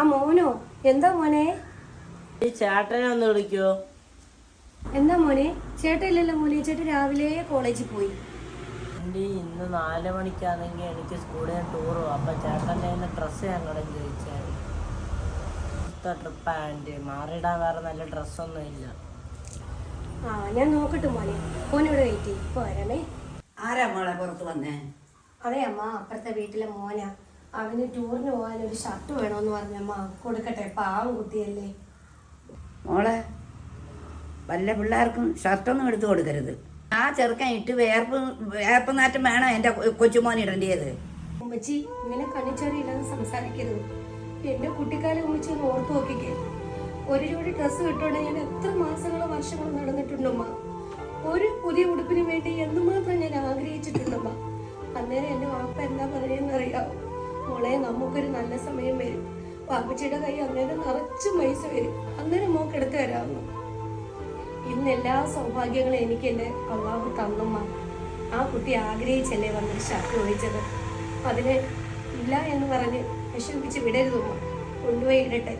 എന്താ മോനെ? ഈ ചേട്ടനെ ഒന്ന് വിളിക്കോ. എന്താ മോനെ? ചേട്ടൻ ഇല്ലല്ലോ മോനെ. ചേട്ടൻ രാവിലെ കോളേജിൽ പോയി. ഇന്ന് നാല് മണിക്കാണെങ്കിൽ എനിക്ക് സ്കൂളിൽ നിന്ന് ടൂർ പോകും അപ്പം ചേട്ടന്റെ കയ്യിൽ ഡ്രസ്സ് ഞാൻ കടം ചോദിച്ചായിരുന്നു ട്രിപ്പ് ആൻഡ് മാറിയിടാൻ വേറെ നല്ല ഡ്രസ്സൊന്നും ഇല്ല. ആ ഞാൻ നോക്കട്ടെ മോനെ. മോനിവിടെ വെയിറ്റ് ചെയ്യും. ഇപ്പൊ വരണേ ആരാ മോളെ പുറത്ത് വന്നേ? അതെ അമ്മ. അപ്പുറത്തെ വീട്ടിലെ മോനാ. അവന് ടൂറിന് പോകാൻ ഒരു ഷർട്ട് വേണമെന്ന് പറഞ്ഞമ്മ കൊടുക്കട്ടെ പാവം കുട്ടിയല്ലേ. മോളെ വല്ല പിള്ളേർക്കും ഷർട്ടൊന്നും എടുത്തു കൊടുക്കരുത്. ആ ചെറുക്കൻ ഇട്ട് വേർപ്പ് വേർപ്പ് നാറ്റം വേണം എന്റെ കൊച്ചുമോൻ ഇടേണ്ടത് ഉമ്മച്ചി ഇങ്ങനെ കണിച്ചറിയില്ലെന്ന് സംസാരിക്കരുത്. എന്റെ കുട്ടിക്കാലം ഉമ്മച്ചി ഒന്ന് ഓർത്ത് നോക്കിക്കേ. ഒരു ജോഡി ഡ്രസ്സ് കിട്ടുകൊണ്ട് ഞാൻ എത്ര മാസങ്ങളോ വർഷങ്ങളോ നടന്നിട്ടുണ്ടമ്മ. ഒരു പുതിയ ഉടുപ്പിന് വേണ്ടി എന്തുമാത്രം ഞാൻ ആഗ്രഹിച്ചിട്ടുണ്ടമ്മ. അന്നേരം എന്റെ വാപ്പ എന്താ പറയുന്നത് അറിയാവോ മോളെ നമുക്കൊരു നല്ല സമയം വരും. പാപ്പച്ചിയുടെ കൈ അന്നേരം നിറച്ച് പൈസ വരും. അങ്ങനെ മോക്ക് എടുത്തു തരാമെന്ന് ഇന്ന് എല്ലാ സൗഭാഗ്യങ്ങളും എനിക്ക് എന്റെ അള്ളാഹു തന്നമ്മ. ആ കുട്ടി ആഗ്രഹിച്ചല്ലേ വന്നൊരു ഷർട്ട് ചോദിച്ചത് അതിന് ഇല്ല എന്ന് പറഞ്ഞ് വിഷമിപ്പിച്ച് വിടരുതുമ്മ കൊണ്ടുപോയി ഇടട്ടെ.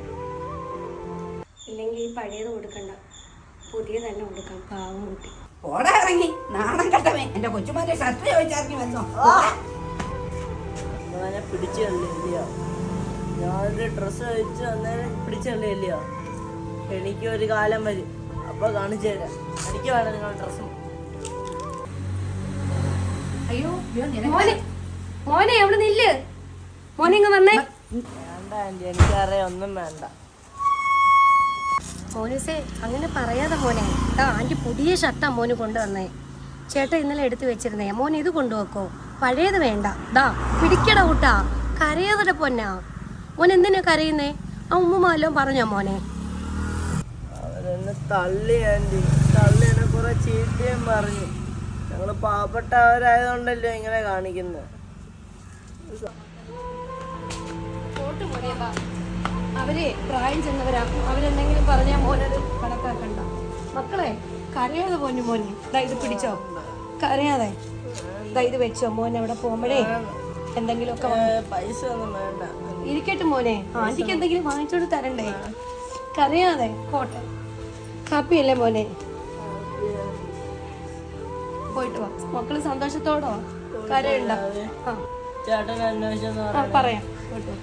ഇല്ലെങ്കിൽ പഴയത് കൊടുക്കണ്ട. പുതിയ തന്നെ കൊടുക്കാം പാവം കുട്ടി. ഓടാ ഇറങ്ങി. നാണം കെട്ടവൻ. എന്റെ കൊച്ചുമാരെ ഷർട്ട് ചോദിച്ചിറങ്ങി വന്നോ ഞാൻ പിടിച്ചു കളില്ലയോ ഞാനൊരു ഡ്രസ്സ് കഴിച്ച് അന്നേരം പിടിച്ചു കളില്ലയോ എനിക്ക് ഒരു കാലം വരും അപ്പോൾ കാണിച്ചു തരാം. എനിക്ക് വേണം നിങ്ങളുടെ ഡ്രസ്സും അയ്യോ മോനെ മോനെ അവിടെ നില്ല്. മോനെ ഇങ്ങ് വന്നേ. വേണ്ട ആന്റി എനിക്കറിയാം ഒന്നും വേണ്ട. മോനുസേ അങ്ങനെ പറയാതെ മോനെ. ആ ആന്റി പുതിയ ഷർട്ടാ മോന് കൊണ്ടുവന്നേ. ചേട്ടൻ ഇന്നലെ എടുത്തു വെച്ചിരുന്നേ. മോൻ ഇത് കൊണ്ടുവെക്കോ. പഴയത് വേണ്ട. ദാ പിടിക്കട കൂട്ടാ. കരയാതെ പൊന്നാ. മോൻ എന്തിനാ കരയുന്നേ? ആ ഉമ്മ വല്ലതും പറഞ്ഞോ മോനെ. തള്ളി ആന്റി. തള്ളി എന്നെ കുറെ ചീത്തയും പറഞ്ഞു. ഞങ്ങൾ പാവപ്പെട്ടവരായതുകൊണ്ടല്ലോ ഇങ്ങനെ കാണിക്കുന്നത് അവരെ പ്രായം ചെന്നവരാ അവരെന്തെങ്കിലും പറഞ്ഞാൽ മോനത് കണക്കാക്കണ്ട. മക്കളെ കരയാതെ പോന്നു മോനെ. ദാ ഇത് പിടിച്ചോ. കരയാതെ. ഇത് വെച്ചോ മോൻ അവിടെ പോകുമ്പോഴേ എന്തെങ്കിലുമൊക്കെ പൈസ ഒന്നും വേണ്ട. ഇരിക്കട്ടെ മോനെ. ആന്റിക്ക് എന്തെങ്കിലും വാങ്ങിച്ചോണ്ട് തരണ്ടേ? കരയാതെ പോട്ടെ. ഹാപ്പിയല്ലേ മോനെ? പോയിട്ട് വാ. മക്കൾ സന്തോഷത്തോടെ കരയുണ്ടോ. ആ, പറയാം. പോയിട്ട് വാ.